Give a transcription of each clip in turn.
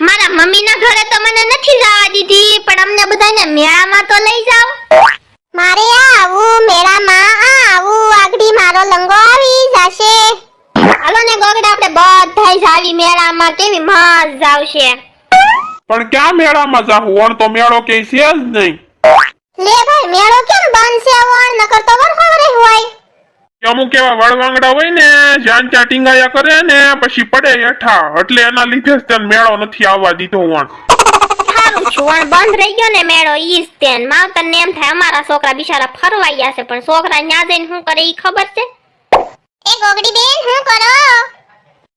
મારા મમ્મીના ઘરે તો મને નથી જવા દીધી પણ અમને બધાને મેળામાં તો લઈ જાવ મારે આવું મેળામાં આવું આગડી મારો લંગો આવી જશે. હાલો ને ગોગડા આપણે બધાય જાવી મેળામાં કેવી મજા આવશે. પણ ક્યાં મેળામાં જાવું ઓણ તો મેળો કે છે જ નહીં. લે ભાઈ મેળો કેમ બંધ છે? ઓણ નકર તો વરસાદ હોય. કે અમુક એવા વળવાંગડા હોય ને જાન ટીંગાયા કરે ને પછી પડે હેઠા. એટલે એના લીધે જ તેને મેળો નથી આવવા દીધો વણ. સારું છું બંધ રહી ગયો ને મેળો ઈ જ તેન માવતર ને એમ થાય અમારા છોકરા બિચારા ફરવા ગયા છે પણ છોકરા ન્યા જઈને શું કરે ઈ ખબર છે? એ ગોગડી બેન શું કરો?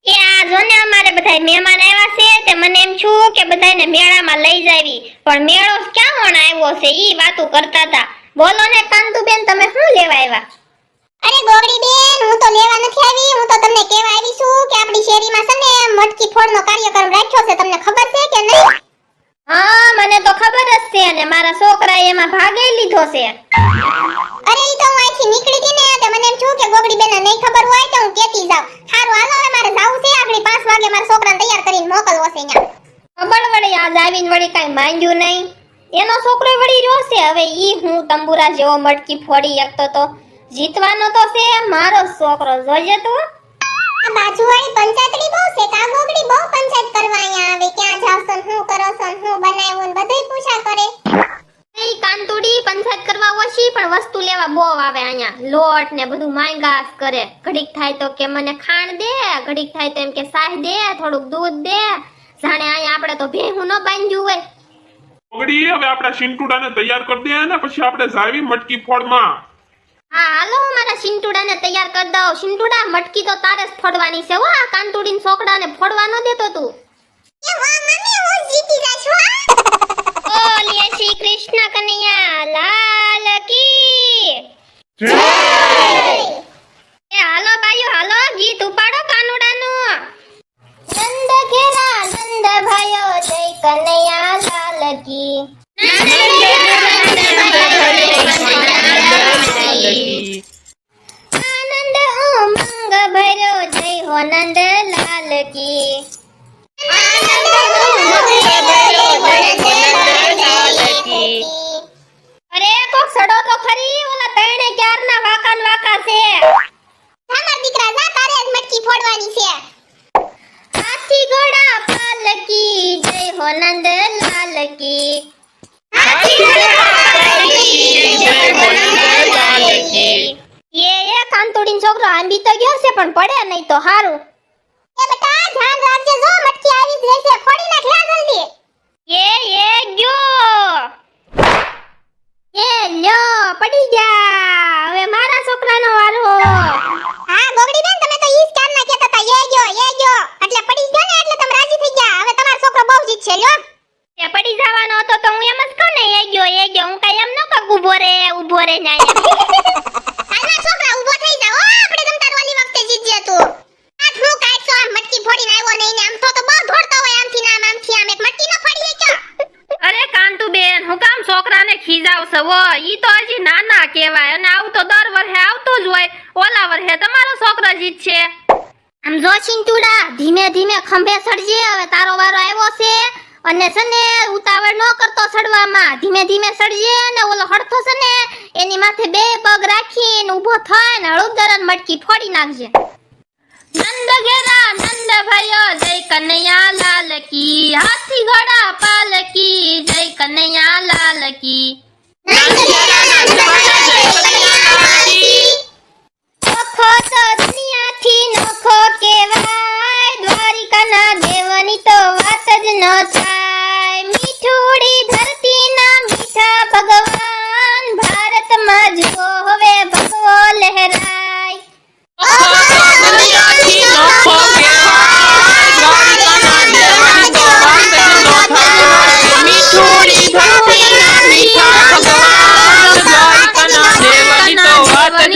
એ આ જો ને અમારે બધા મહેમાન આવ્યા છે તે મને એમ છું કે બધાને મેળામાં લઈ જાવી. પણ મેળો ક્યાં વણ આવ્યો છે ઈ વાતો કરતા હતા. બોલો ને કાંતુબેન તમે શું લેવા આવ્યા? અરે ગોગડી બેન હું તો લેવા નથી આવી. હું તો તમને કહેવા આવી છું કે આપણી શેરીમાં છે ને મટકી ફોડનો કાર્યક્રમ રાખ્યો છે. તમને ખબર છે કે નહીં? હા મને તો ખબર જ છે અને મારા છોકરાએ એમાં ભાગ લીધો છે. અરે ઈ તો હું અહીંથી નીકળી હતી ને તે મને એમ છું કે ગોગડી બેન નહીં ખબર હોય તો હું કેતી જાઉં. સારું હાલો હવે મારે જવું છે. આગળ 5 વાગે મારા છોકરાને તૈયાર કરીને મોકલવો છે અહીંયા. ખબર વળી આજ આવીને વળી કાંઈ માંગ્યું નહીં. એનો છોકરો વળી રહ્યો છે. હવે ઈ હું તંબુરા જેવો મટકી ફોડી શકતો તો જીતવાનો તો છે મારો છોકરો જોજે તું. આ બાજુવાળી પંચાયતડી બહુ છે કા ગોગડી બહુ પંચાયત કરવા અહીંયા આવે ક્યાં જાવ છો શું કરો છો શું બનાવ્યું ને બધુંય પૂછા કરે. એ કાંતુડી પંચાયત કરવા ઓછી પણ વસ્તુ લેવા બહુ આવે અહીંયા. લોટ ને બધું માંગાસ કરે. ઘડીક થાય તો કે મને ખાંડ દે ઘડીક થાય તો એમ કે સાહ દે થોડુંક દૂધ દે. જાણે અહીંયા આપણે તો ભેહું ન બાંધ્યું હોય. ઓગડી હવે આપણા શિંટુડાને તૈયાર કરી દે ને પછી આપણે જાવી મટકી ફોડમાં. હા હાલો હું મારા સિંટુડાને તૈયાર કરી દઉં. સિંટુડા મટકી તો તારે જ ફોડવાની છે હો. આ કાંતુડીન છોકરાને ફોડવા ન દેતો તું. બોલીએ શ્રી કૃષ્ણ કનૈયા લાલ કી. એ હાલો ભાઈઓ હાલો ગીત ઉપાડો કાનુડાનું. નંદ ઘેરા નંદ ભાયો જય કનૈયા લાલ કી. છે તમાર દીકરા જા તારે જ મટકી ફોડવાની છે હાથી ઘોડા પાલકી જય હો નંદ લાલ કી હાથી ઘોડા પાલકી જય હો નંદ લાલ કી એ એ કાંતોડીન છોકરો આંબી તો ગયો છે પણ પડે નહીં તો હારું એ બેટા ધ્યાન રાખજે જો મટકી આવી જ રહેશે ફોડી નાખ લે જલ્દી એ એ ગયો એ લ્યો પડી ગયા હવે મારા છોકરાનો વારો હા ગોગડી બેન તમે તો ઈ સ્કેન ના કહેતા હતા એ ગયો એ ગયો એટલે પડી ગયો ને એટલે તમે રાજી થઈ ગયા હવે તમારો છોકરો બહુ જીત છે લ્યો એ પડી જવાનો હતો તો હું એમ જ કહું ને એ ગયો એ ગયો હું કઈ એમ ન કહું ઊભો રે ઊભો રે ના એમ હાલના છોકરા ઊભો થઈ જાઓ હો, આપણે તમ તાર ઓલી વખતે જીતજે તું આ હું કાઢશો આમ મટકી ફોડીને આવ્યો નહીં ને આમ તો તો બહુ દોડતો હોય આમથી ને આમ આમથી આમ એક મટકી ન ફોડી શક્યો અરે કાંતુ બેન હું કામ છોકરાને ખીજાવશો વો ઈ તો હજી નાના કહેવાય. અને આવું તો દર વર્ષે આવતું જ હોય. ઓલા વર્ષે તમારો છોકરો જીત છે. આમ જો ચિંટુડા ધીમે ધીમે ખંભે સડજે હવે તારો વારો આવ્યો છે. અને છે ને ઉતાવળ ન કરતો સડવામાં ધીમે ધીમે સડજે અને ઓલો હડથો છે ને એની માથે બે પગ રાખીને ઊભો થાય ને હળુદરન મટકી ફોડી નાખજે. નંદ ઘેરા નંદ ભયો જય કનૈયા લાલ કી. હાથી ઘોડા પાલકી જય કનૈયા લાલ કી. ભગવાન ભારતમાં જુઓ હવે ભગવો લહેરાય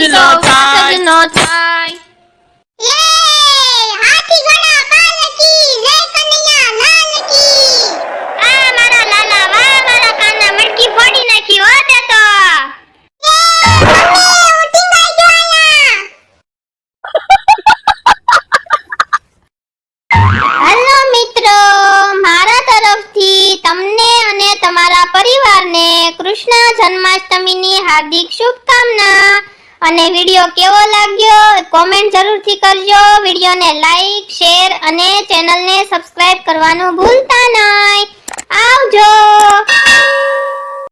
સજનો થાય સજનો થાય તમને અને તમારા પરિવારને કૃષ્ણ જન્માષ્ટમીની હાર્દિક શુભ અને વીડિયો કેવો લાગ્યો કોમેન્ટ જરૂરથી કરજો. વિડીયોને લાઈક શેર અને ચેનલને સબસ્ક્રાઇબ કરવાનું ભૂલતા નહીં. આવજો.